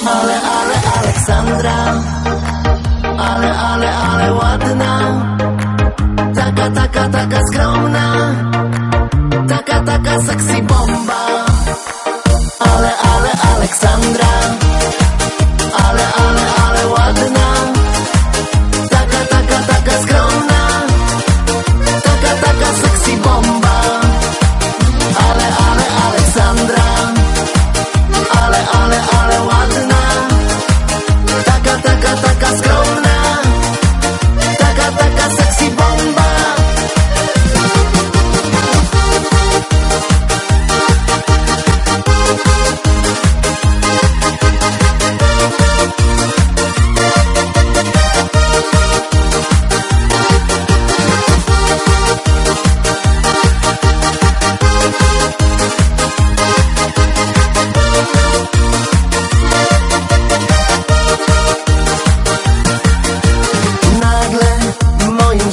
Ale, ale, Aleksandra. Ale, ale, ale ładna. Taka, taka, taka skromna. Taka, taka sexy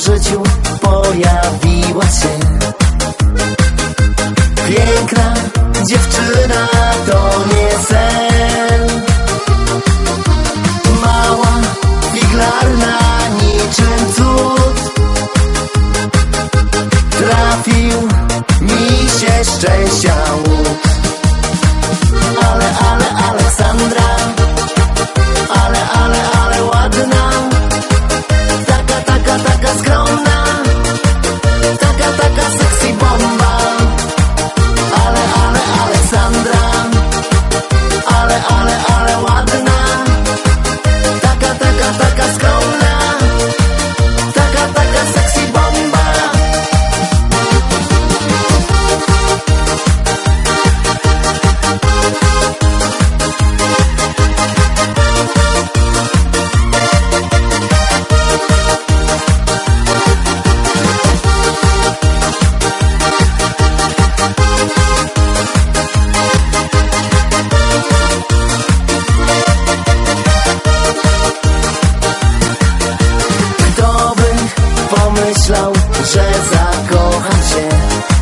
życiu pojawiła się. Piękna dziewczyna to nie sen Mała, figlarna, niczym cud. Trafił mi się szczęścia. że zakocham się.